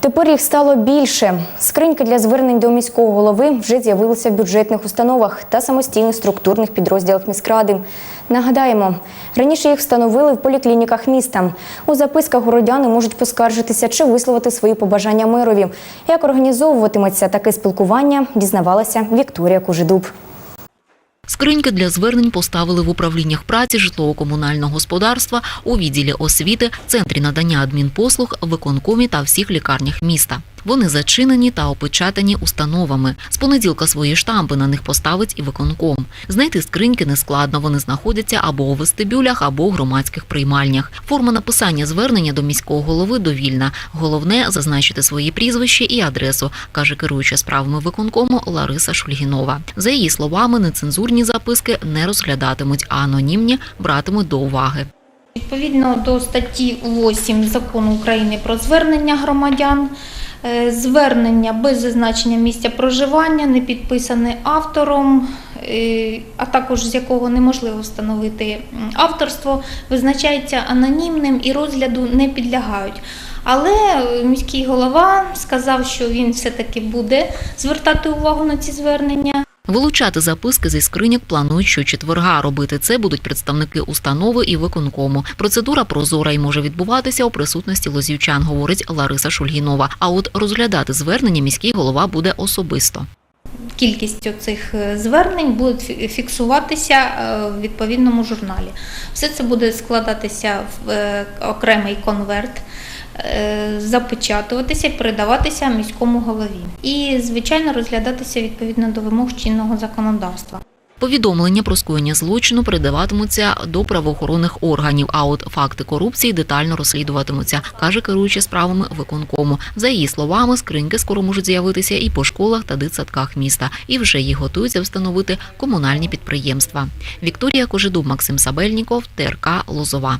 Тепер їх стало більше. Скриньки для звернень до міського голови вже з'явилися в бюджетних установах та самостійних структурних підрозділах міськради. Нагадаємо, раніше їх встановили в поліклініках міста. У записках городяни можуть поскаржитися чи висловити свої побажання мерові. Як організовуватиметься таке спілкування, дізнавалася Вікторія Кужедуб. Скриньки для звернень поставили в управліннях праці житлово-комунального господарства, у відділі освіти, центрі надання адмінпослуг, виконкомі та всіх лікарнях міста. Вони зачинені та опечатані установами. З понеділка свої штампи на них поставить і виконком. Знайти скриньки нескладно. Вони знаходяться або у вестибюлях, або у громадських приймальнях. Форма написання звернення до міського голови довільна. Головне зазначити свої прізвище і адресу, каже керуюча справами виконкому Лариса Шульгінова. За її словами, нецензурні записки не розглядатимуть, а анонімні братимуть до уваги. Відповідно до статті 8 закону України про звернення громадян, звернення без зазначення місця проживання, не підписане автором, е, а також з якого неможливо встановити авторство, визначається анонімним і розгляду не підлягають. Але е, міський голова сказав, що він все-таки буде звертати увагу на ці звернення. Вилучати записки зі скриньок планують щочетверга. Робити це будуть представники установи і виконкому. Процедура прозора і може відбуватися у присутності лозівчан, говорить Лариса Шульгінова. А от розглядати звернення міський голова буде особисто. Кількість цих звернень буде фі- фіксуватися е, в відповідному журналі. Все це буде складатися в е, окремий конверт, е, запечатуватися і передаватися міському голові. І, звичайно, розглядатися відповідно до вимог чинного законодавства. Повідомлення про скоєння злочину передаватимуться до правоохоронних органів. А от факти корупції детально розслідуватимуться, каже керуюча справами виконкому. За її словами, скриньки скоро можуть з'явитися і по школах та дитсадках міста, і вже їх готуються встановити комунальні підприємства. Вікторія Кожедуб, Максим Сабельніков, ТРК Лозова.